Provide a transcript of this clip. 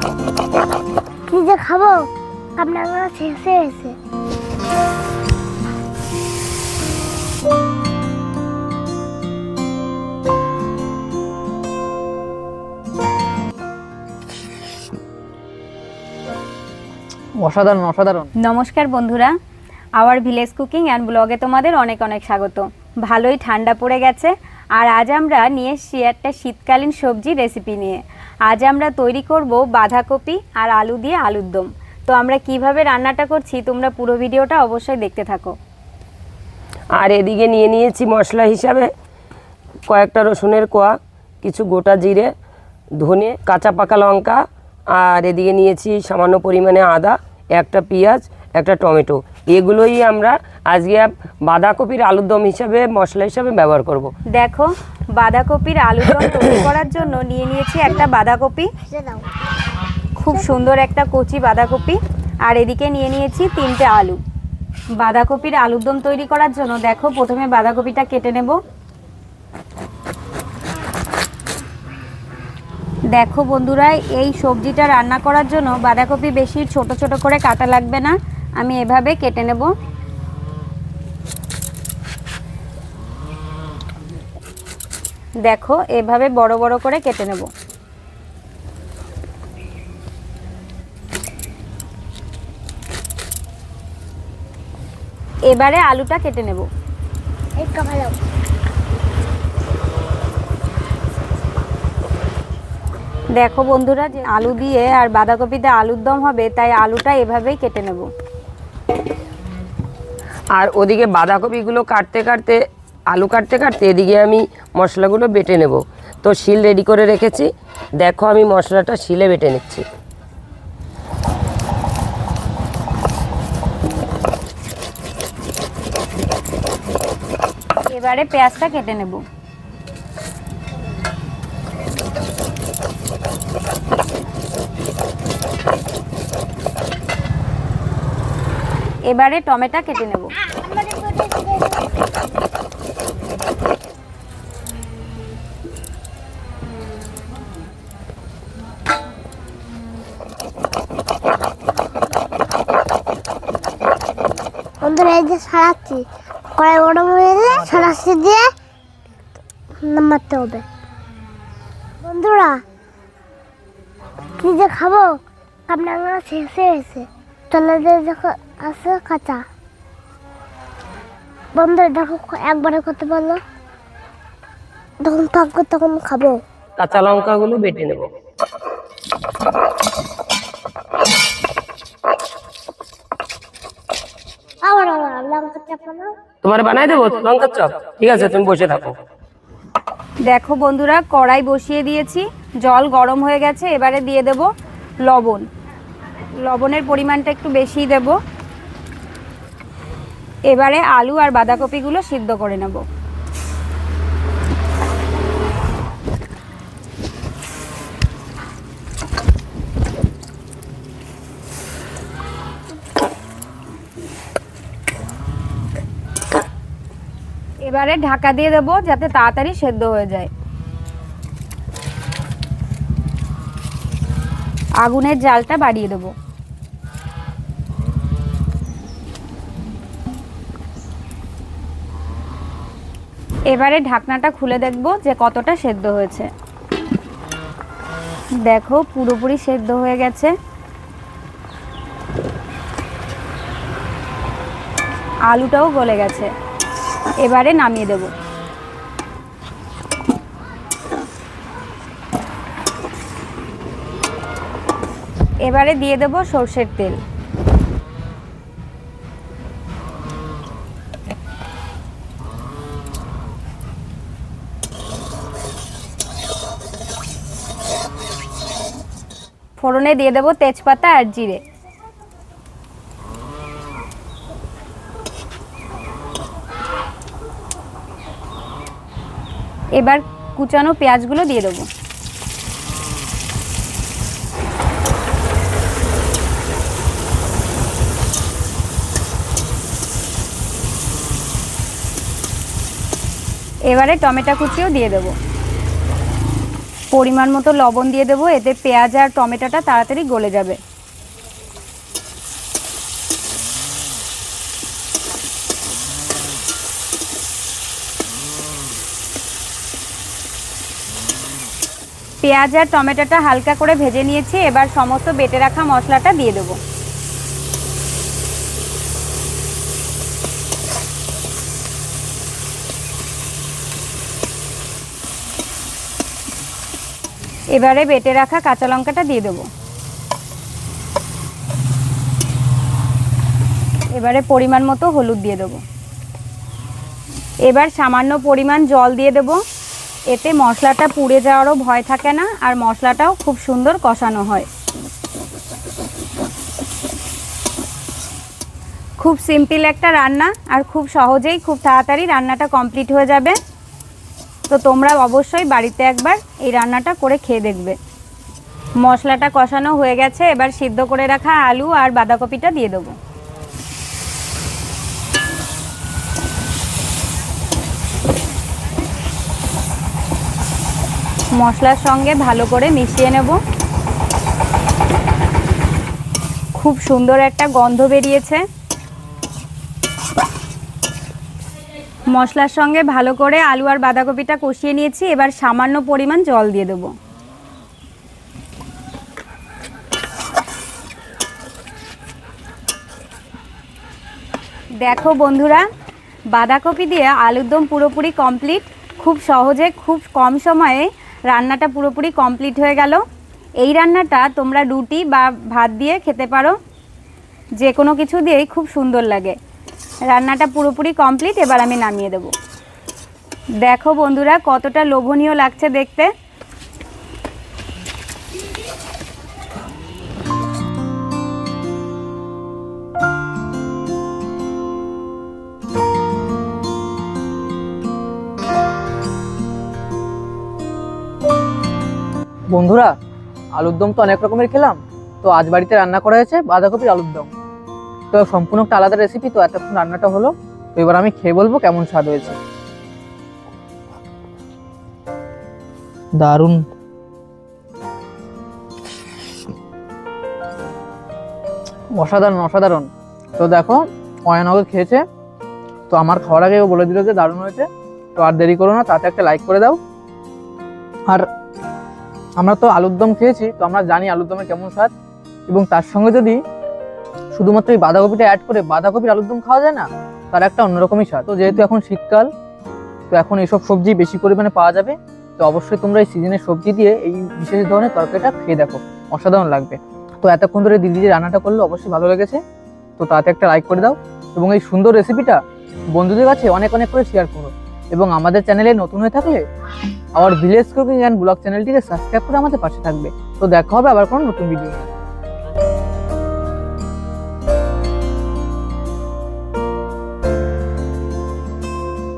কি যে খাব? আপনার শেষ হয়েছে অসাধারণ অসাধারণ। নমস্কার বন্ধুরা। আওয়ার ভিলেজ কুকিং অ্যান্ড ব্লগে তোমাদের অনেক অনেক স্বাগত। ভালোই ঠান্ডা পড়ে গেছে আর আজ আমরা নিয়ে এসেছি একটা শীতকালীন সবজি রেসিপি নিয়ে। আজ আমরা তৈরি করব বাঁধাকপি আর আলু দিয়ে আলুর দম। তো আমরা কীভাবে রান্নাটা করছি তোমরা পুরো ভিডিওটা অবশ্যই দেখতে থাকো। আর এদিকে নিয়ে নিয়েছি মশলা হিসাবে কয়েকটা রসুনের কোয়া, কিছু গোটা জিরে, ধনে, কাঁচা পাকা লঙ্কা, আর এদিকে নিয়েছি সামান্য পরিমাণে আদা, একটা পেঁয়াজ একটা টমেটো। এগুলোই আমরা আজকে বাঁধাকপির আলুর দম হিসাবে, মশলা হিসাবে ব্যবহার করব। দেখো, বাঁধাকপির আলুর দম তৈরি করার জন্য নিয়ে নিয়েছি একটা বাঁধাকপি। খুব সুন্দর একটা কচি বাঁধাকপি। আর এদিকে নিয়ে নিয়েছি তিনটে আলু। বাঁধাকপির আলুর দম তৈরি করার জন্য দেখো, প্রথমে বাঁধাকপিটা কেটে নেব। দেখো বন্ধুরা, এই সবজিটা রান্না করার জন্য বাঁধাকপি বেশি ছোট ছোট করে কাটা লাগবে না। আমি এভাবে কেটে নেব। দেখো, এভাবে বড় বড় করে কেটে নেব। এবারে আলুটা কেটে নেব। দেখো বন্ধুরা, যে আলু দিয়ে আর বাঁধাকপিতে আলুর দম হবে, তাই আলুটা এভাবেই কেটে নেব। আর ওদিকে বাঁধাকপিগুলো কাটতে কাটতে, আলু কাটতে কাটতে এদিকে আমি মশলাগুলো বেটে নেব। তো শিল রেডি করে রেখেছি। দেখো আমি মশলাটা শিলে বেটে নিচ্ছি। এবারে পেঁয়াজটা কেটে নেব। এবারে টমেটো কেটে নেব। বন্ধুরা, এই যে হবে। বন্ধুরা, কি যে খাব? আপনার শেষ হয়েছে চলে যে যখন আছে কাঁচা বন্ধুরা দেখো একবারে করতে পারল যখন থাকব তখন খাব। কাঁচা লঙ্কাগুলো বেটে নেব। আবার আবার তোমার বানাই দেবো? লঙ্কার চপ। ঠিক আছে তুমি বসে থাকো। দেখো বন্ধুরা কড়াই বসিয়ে দিয়েছি। জল গরম হয়ে গেছে এবারে দিয়ে দেব লবণ। লবণের পরিমাণটা একটু বেশিই দেব। এবারে আলু আর বাঁধাকপিগুলো সিদ্ধ করে নেব। এবারে ঢাকা দিয়ে দেবো যাতে তাড়াতাড়ি সেদ্ধ হয়ে যায়। আগুনের জালটা বাড়িয়ে দেবো। এবারে ঢাকনাটা খুলে দেখব যে কতটা সেদ্ধ হয়েছে। দেখো, পুরোপুরি সেদ্ধ হয়ে গেছে। আলুটাও গলে গেছে। এবারে নামিয়ে দেব। এবারে দিয়ে দেব সর্ষের তেল। ফোড়নে দিয়ে দেব তেজপাতা আর জিরে। এবার কুচানো পেঁয়াজগুলো দিয়ে দেবো। এবারে টমেটো কুচিও দিয়ে দেবো। পরিমাণ মতো লবণ দিয়ে দেবো, এতে পেঁয়াজ আর টমেটোটা তাড়াতাড়ি গলে যাবে। পেঁয়াজ আর টমেটোটা হালকা করে ভেজে নিয়েছি, এবার সমস্ত বেটে রাখা মশলাটা দিয়ে দেবো। এবারে বেটে রাখা কাঁচা লঙ্কাটা দিয়ে দেবো। এবারে পরিমাণ মতো হলুদ দিয়ে দেবো। এবার সামান্য পরিমাণ জল দিয়ে দেবো। এতে মশলাটা পুড়ে যাওয়ারও ভয় থাকে না, আর মশলাটাও খুব সুন্দর কষানো হয়। খুব সিম্পল একটা রান্না, আর খুব সহজেই খুব তাড়াতাড়ি রান্নাটা কমপ্লিট হয়ে যাবে। তো তোমরা অবশ্যই বাড়িতে একবার এই রান্নাটা করে খেয়ে দেখবে। মশলাটা কষানো হয়ে গেছে, এবার সিদ্ধ করে রাখা আলু আর বাঁধাকপিটা দিয়ে দেবো। মশলার সঙ্গে ভালো করে মিশিয়ে নেব। খুব সুন্দর একটা গন্ধ বেরিয়েছে। মশলার সঙ্গে ভালো করে আলু আর বাঁধাকপিটা কষিয়ে নিয়েছি। এবার সামান্য পরিমাণ জল দিয়ে দেবো। দেখো বন্ধুরা, বাঁধাকপি দিয়ে আলুর দম পুরোপুরি কমপ্লিট খুব সহজে, খুব কম সময়ে রান্নাটা পুরোপুরি কমপ্লিট হয়ে গেল। এই রান্নাটা তোমরা রুটি বা ভাত দিয়ে খেতে পারো। যে কোনো কিছু দিয়েই খুব সুন্দর লাগে। রান্নাটা পুরোপুরি কমপ্লিট, এবার আমি নামিয়ে দেব। দেখো বন্ধুরা, কতটা লোভনীয় লাগছে দেখতে। বন্ধুরা, আলুর দম তো অনেক রকমের খেলাম। তো আজ বাড়িতে রান্না করা হয়েছে বাঁধাকপির আলুর দম। তো সম্পূর্ণ একটা আলাদা রেসিপি তো এতক্ষণ রান্নাটা হলো। তো এবার আমি খেয়ে বলব কেমন স্বাদ হয়েছে। দারুণ। অসাধারণ অসাধারণ। তো দেখো অয়নকে খেয়েছে। তো আমার খাওয়ার আগে ও বলে দিল যে দারুণ হয়েছে। তো আর দেরি করো না, তাতে একটা লাইক করে দাও। আর আমরা তো আলুর দম খেয়েছি, তো আমরা জানি আলুর দমের কেমন স্বাদ। এবং তার সঙ্গে যদি শুধুমাত্র এই বাঁধাকপিটা অ্যাড করে বাঁধাকপির আলুর দম খাওয়া যায় না? তার একটা অন্যরকমই স্বাদ। তো যেহেতু এখন শীতকাল, তো এখন এইসব সবজি বেশি পরিমাণে পাওয়া যাবে। তো অবশ্যই তোমরা এই সিজনের সবজি দিয়ে এই বিশেষ ধরনের তরকারিটা খেয়ে দেখো। অসাধারণ লাগবে। তো এতক্ষণ ধরে দিদি যে রান্নাটা করল অবশ্যই ভালো লেগেছে। তো তাতে একটা লাইক করে দাও এবং এই সুন্দর রেসিপিটা বন্ধুদের কাছে অনেক অনেক করে শেয়ার করো। এবং আমাদের চ্যানেলে নতুন হয়ে থাকলে আমার ভিলেজ কুকিং অ্যান্ড ব্লগ চ্যানেলটিকে সাবস্ক্রাইব করে আমাদের পাশে থাকবে। তো দেখা হবে আবার কোনো নতুন ভিডিও